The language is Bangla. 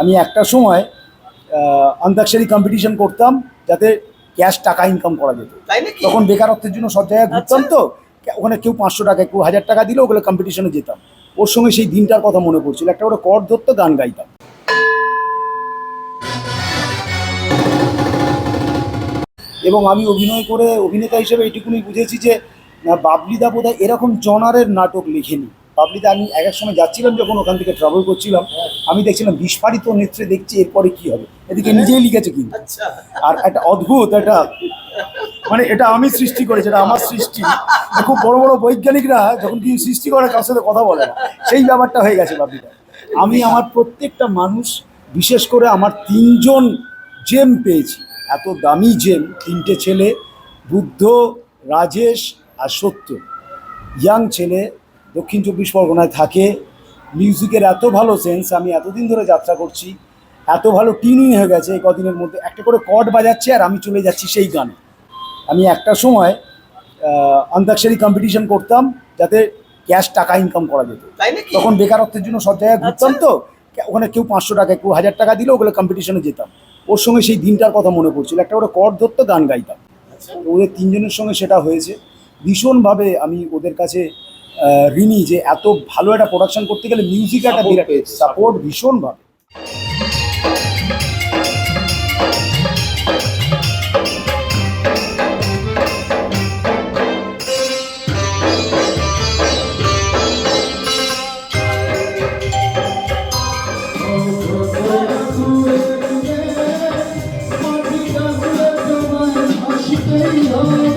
আমি একটা সময় অন্তাক্ষরী কম্পিটিশন করতাম যাতে ক্যাশ টাকা ইনকাম করা যেত। তখন বেকারত্বের জন্য সব জায়গায় ঘুরতাম তো ওখানে কেউ পাঁচশো টাকা কেউ হাজার টাকা দিলে ওগুলো কম্পিটিশনে যেতাম। ওর সঙ্গে সেই দিনটার কথা মনে পড়ছিল। একটা করে কর ধরতো গান গাইতাম। এবং আমি অভিনয় করে অভিনেতা হিসেবে এইটুকুনি বুঝেছি যে বাবলিদা বোধহয় এরকম জনারের নাটক লেখেনি। বাবলিদা আমি এক এক সময় যাচ্ছিলাম যখন ওখান থেকে ট্রাভেল করছিলাম। আমি দেখছিলাম বিস্ফারিত নেত্রে দেখছি এরপরে কি হবে? এদিকে নিজেই লিখেছে কিন্তু। আচ্ছা। আর একটা অদ্ভুত একটা মানে এটা আমি সৃষ্টি করেছি এটা আমার সৃষ্টি। খুব বড় বড় বৈজ্ঞানিকরা যখন কি সৃষ্টি করে কার সাথে কথা বলে না। সেই ব্যাপারটা হয়ে গেছে বাপিটা আমি আমার প্রত্যেকটা মানুষ বিশেষ করে আমার তিনজন জেম পেয়েছি। এত দামি জেম তিনটে ছেলে বুদ্ধ রাজেশ আর সত্য। ইয়াং ছেলে দক্ষিণ চব্বিশ পরগনায় থাকে মিউজিকের এত ভালো সেন্স আমি এতদিন ধরে যাত্রা করছি এত ভালো টিউনিং হয়ে গেছে এই কদিনের মধ্যে একটা করে কর্ড বাজাচ্ছে আর আমি চলে যাচ্ছি সেই গানে। আমি একটা সময় অন্তাক্ষরী কম্পিটিশন করতাম যাতে ক্যাশ টাকা ইনকাম করা যেত। তখন বেকারত্বের জন্য সব জায়গায় ঘুরতাম তো ওখানে কেউ পাঁচশো টাকা কেউ হাজার টাকা দিলে ওগুলো কম্পিটিশনে যেতাম। ওর সঙ্গে সেই দিনটার কথা মনে পড়ছিল একটা করে কর ধরতো গান গাইতাম। আচ্ছা। ওদের তিনজনের সঙ্গে সেটা হয়েছে। ভীষণভাবে আমি ওদের কাছে আহ, ঋণী যে এত ভালো একটা প্রোডাকশন করতে গেলে মিউজিক একটা সাপোর্ট ভীষণভাবে। Oh,